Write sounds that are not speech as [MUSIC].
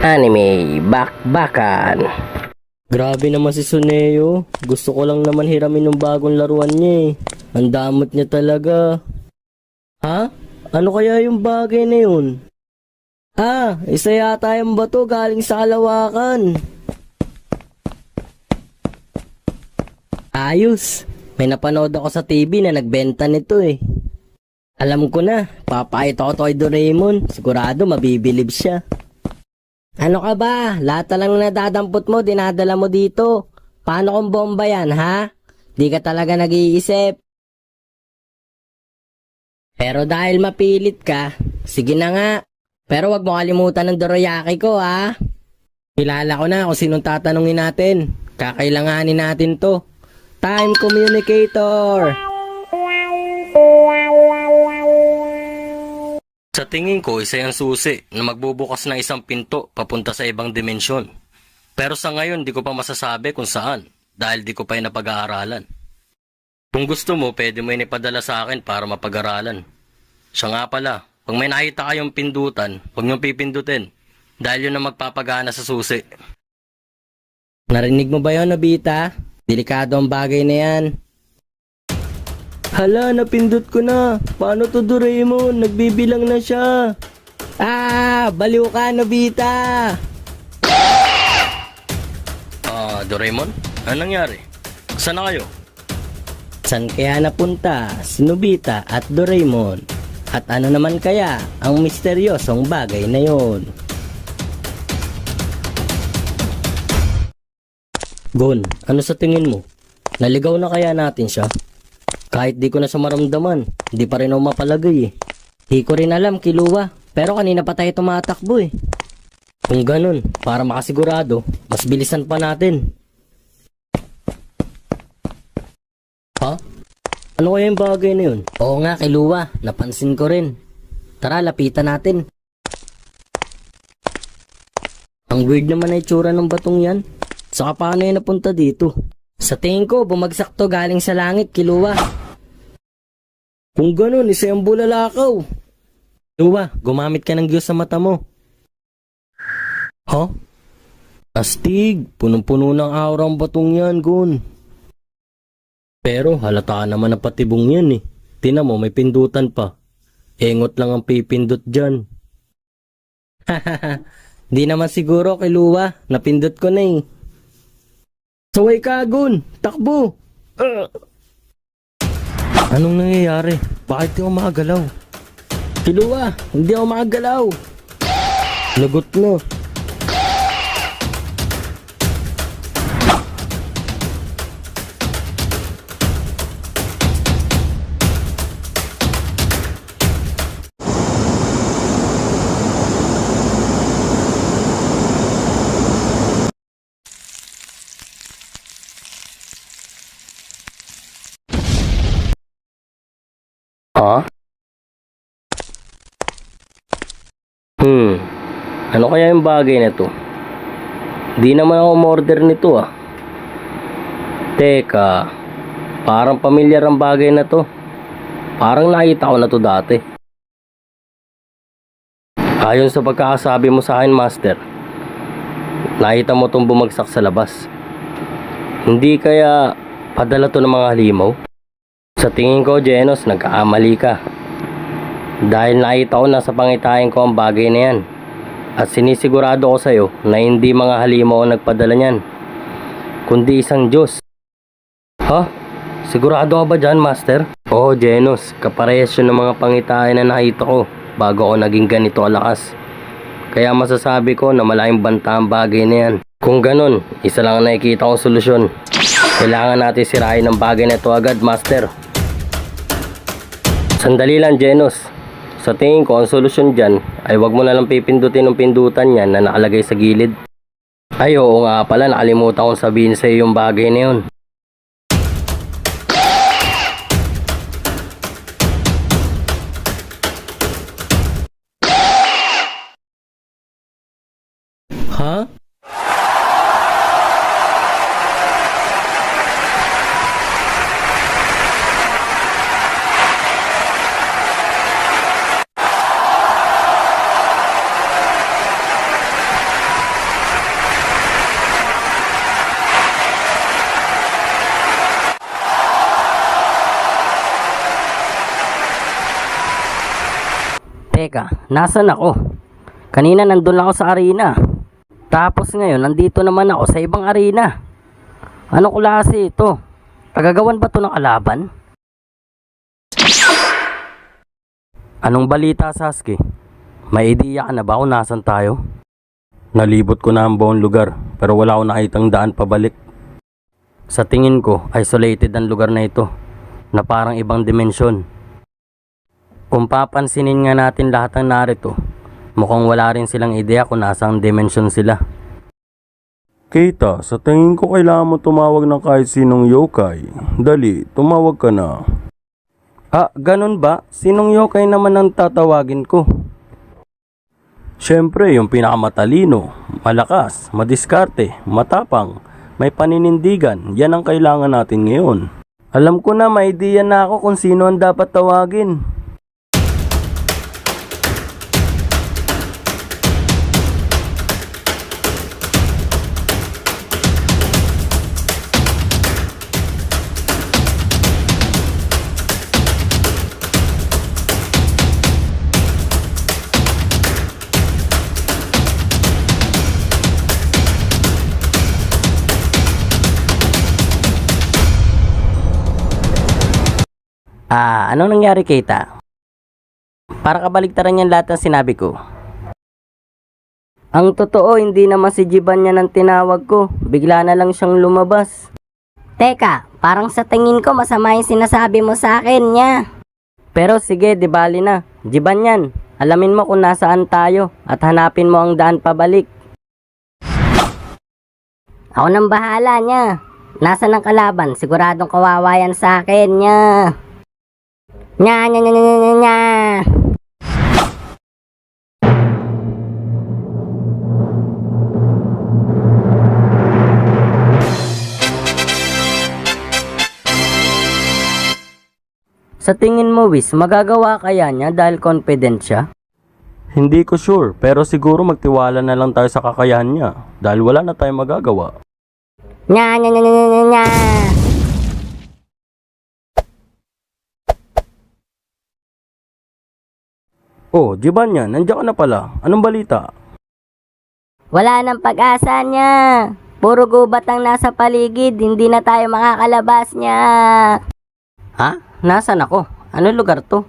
Anime Bakbakan Grabe naman si Suneo. Gusto ko lang naman hiramin yung bagong laruan niya eh. Ang damot niya talaga. Ha? Ano kaya yung bagay na yun? Ah, isa yata yung bato galing sa kalawakan. Ayos. May napanood ako sa TV na nagbenta nito eh. Alam ko na, papakita ko to kay Doraemon. Sigurado mabibilib siya. Ano ka ba? Lahat na lang nadadampot mo, dinadala mo dito. Paano kung bomba yan, ha? Di ka talaga nag-iisip. Pero dahil mapilit ka, sige na nga. Pero wag mo kalimutan ng doroyaki ko, ha? Kilala ko na kung sinong tatanungin natin. Kakailanganin natin to. Time Communicator! Sa tingin ko, isa yung susi na magbubukas ng isang pinto papunta sa ibang dimensyon. Pero sa ngayon, di ko pa masasabi kung saan dahil di ko pa yung napag-aaralan. Kung gusto mo, pwede mo yun ipadala sa akin para mapag-aralan. Siya nga pala, pag may nakita kayong pindutan, huwag niyong pipindutin dahil yun ang magpapagana sa susi. Narinig mo ba yun, Nobita? Delikado ang bagay na yan. Hala, napindot ko na. Paano to, Doraemon? Nagbibilang na siya. Ah, baliw ka, Nobita. Ah, Doraemon? Ano nangyari? Saan na kayo? San kaya napunta si Nobita at Doraemon? At ano naman kaya ang misteryosong bagay na yon? Gon, ano sa tingin mo? Naligaw na kaya natin siya? Kahit di ko na siya maramdaman, di pa rin ako mapalagay eh. Di ko rin alam, Kiluwa. Pero kanina pa tayo tumatakbo eh. Kung ganun, para makasigurado, mas bilisan pa natin. Ha? Ano kaya yung bagay na yun? Oo nga, Kiluwa. Napansin ko rin. Tara, lapitan natin. Ang weird naman na itsura ng batong yan. Saka paano yan napunta dito? Sa tingin ko, bumagsak to galing sa langit, Kiluwa. Kung ganun, isa yung bulalakaw. Kiluwa, gumamit ka ng Diyos sa mata mo. Ha? Astig, punong-puno ng aura ang batong yan, Gun. Pero halata naman na patibong yan eh. Tina mo, may pindutan pa. Engot lang ang pipindot dyan. [LAUGHS] Di naman siguro kay Luwa, napindot ko na eh. Saway ka, Gun! Takbo! Ah! Anong nangyayari? Bakit di ako makagalaw? Si Luwa, hindi ako makagalaw! Lagot na. Ha? Hmm. Ano kaya yung bagay na to? Di naman ako order nito ah. Teka. Parang pamilyar ang bagay na to. Parang nakita ko na to dati. Ayon sa pagkakasabi mo sa akin, Master, nakita mo tong bumagsak sa labas. Hindi kaya padala to ng mga halimaw? Sa tingin ko, Genos, nagkaamali ka. Dahil nakita ko na sa pangitain ko ang bagay na yan. At sinisigurado ko sa'yo na hindi mga halimaw ang nagpadala niyan. Kundi isang Diyos. Ha? Sigurado ka ba dyan, Master? Oo, Genos. Kaparehas yun ng mga pangitain na nakita ko bago ako naging ganito kalakas. Kaya masasabi ko na malaking banta ang bagay na yan. Kung ganun, isa lang ang nakikita kong solusyon. Kailangan natin sirain ang bagay na ito agad, Master. Sandali lang, Genos. Sa tingin ko, ang solusyon dyan ay wag mo na lang pipindutin ng pindutan yan na nakalagay sa gilid. Ay, oo nga pala, nakalimutan kong sabihin sa iyo yung bagay na yun. Ha? Teka, nasan ako? Kanina nandun lang ako sa arena. Tapos ngayon, nandito naman ako sa ibang arena. Ano klase ito? Tagagawan ba to ng kalaban? Anong balita, Sasuke? May ideya ka na ba kung nasan tayo? Nalibot ko na ang buong lugar, pero wala akong nakitang daan pabalik. Sa tingin ko, isolated ang lugar na ito, na parang ibang dimensyon. Kung papansinin nga natin lahat ng narito, mukhang wala rin silang ideya kung nasang dimensyon sila. Keita, sa tingin ko kailangan mo tumawag ng kahit sinong yokai. Dali, tumawag ka na. Ah, ganun ba? Sinong yokai naman ang tatawagin ko? Siyempre, yung pinakamatalino, malakas, madiskarte, matapang, may paninindigan, yan ang kailangan natin ngayon. Alam ko na, may idea na ako kung sino ang dapat tawagin. Ah, anong nangyari, Keita? Para kabaligtaran yan lahat ng sinabi ko. Ang totoo, hindi naman si Jiban yan ang tinawag ko. Bigla na lang siyang lumabas. Teka, parang sa tingin ko masama yung sinasabi mo sa akin niya. Pero sige, di bali na. Jiban yan. Alamin mo kung nasaan tayo at hanapin mo ang daan pabalik. Ako nang bahala niya. Nasa ng kalaban, siguradong kawawa yan sa akin niya. Nya, nya, nya, nya, nya, nya, nya. Sa tingin mo, Wiz, magagawa kaya niya dahil confident siya? Hindi ko sure, pero siguro magtiwala na lang tayo sa kakayahan niya, dahil wala na tayong magagawa. Nya, nya, nya, nya, nya, nya, Oh, Jiban yan, nandiyan ka na pala. Anong balita? Wala nang pag-asa niya. Puro gubat ang nasa paligid, hindi na tayo makakalabas niya. Ha? Nasaan ako? Ano lugar to?